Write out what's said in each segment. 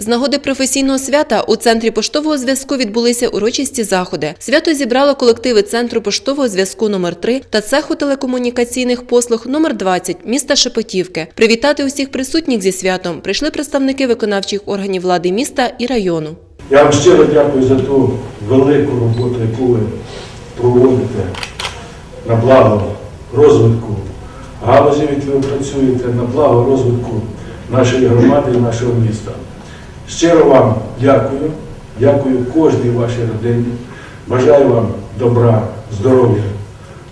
З нагоди професійного свята у центрі поштового зв'язку відбулися урочисті заходи. Свято зібрало колективи центру поштового зв'язку номер 3 та цеху телекомунікаційних послуг номер 20 міста Шепетівки. Привітати усіх присутніх зі святом прийшли представники виконавчих органів влади міста і району. Я вам щиро дякую за ту велику роботу, яку ви проводите на благо розвитку галузі, в якій ви працюєте, на благо розвитку нашої громади і нашого міста. Щиро вам дякую, дякую кожній вашій родині. Бажаю вам добра, здоров'я,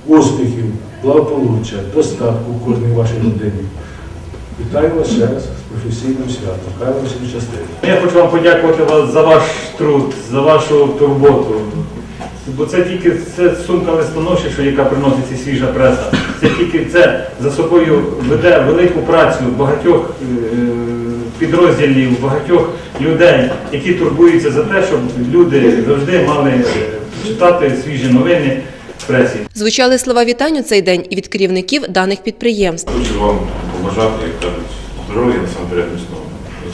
успіхів, благополуччя, достатку кожній вашій родині. Вітаю вас ще раз з професійним святом. Хай вам всім щастить. Я хочу вам подякувати вас за ваш труд, за вашу турботу. Бо це тільки це сумка листоноші, яка приносить свіжа преса. Це тільки це за собою веде велику працю багатьох е, підрозділів, багатьох людей, які турбуються за те, щоб люди завжди мали е, читати свіжі новини в пресі. Звучали слова вітань у цей день і від керівників даних підприємств. Хочу вам побажати, як кажуть, здоров'я насамперед міцного,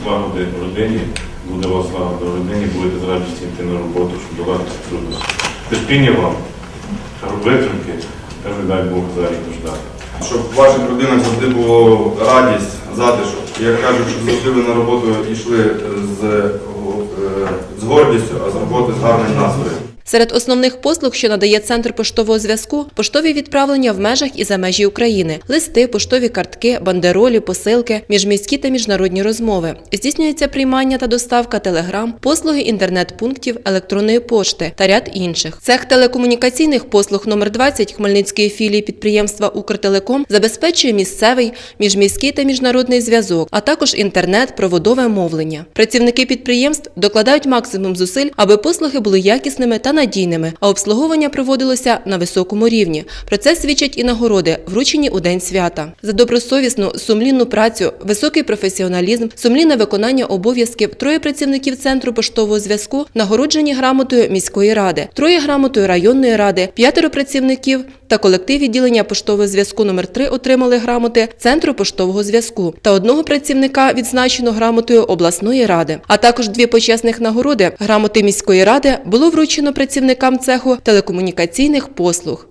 злагоди в родині, буде вас злагода в родині, будете з радістю йти на роботу, щоб долати трудності. Терпіння вам, витримки, кажу, дай Бог зараз дождати. щоб в ваших родинах завжди було радість, затишок. Як кажуть, щоб завжди на роботу йшли з, е, з гордістю, а з роботи з гарним настроєм. Серед основних послуг, що надає центр поштового зв'язку, поштові відправлення в межах і за межі України, листи, поштові картки, бандеролі, посилки, міжміські та міжнародні розмови. Здійснюється приймання та доставка телеграм, послуги інтернет-пунктів, електронної пошти та ряд інших. Цех телекомунікаційних послуг номер 20 Хмельницької філії підприємства Укртелеком забезпечує місцевий, міжміський та міжнародний зв'язок, а також інтернет, проводове мовлення. Працівники підприємств докладають максимум зусиль, аби послуги були якісними надійними, а обслуговування проводилося на високому рівні. Про це свідчать і нагороди, вручені у день свята. За добросовісну, сумлінну працю, високий професіоналізм, сумлінне виконання обов'язків троє працівників центру поштового зв'язку нагороджені грамотою міської ради, троє грамотою районної ради, п'ятеро працівників та колектив відділення поштового зв'язку номер 3 отримали грамоти Центру поштового зв'язку та одного працівника відзначено грамотою обласної ради. А також дві почесних нагороди грамоти міської ради було вручено працівникам цеху телекомунікаційних послуг.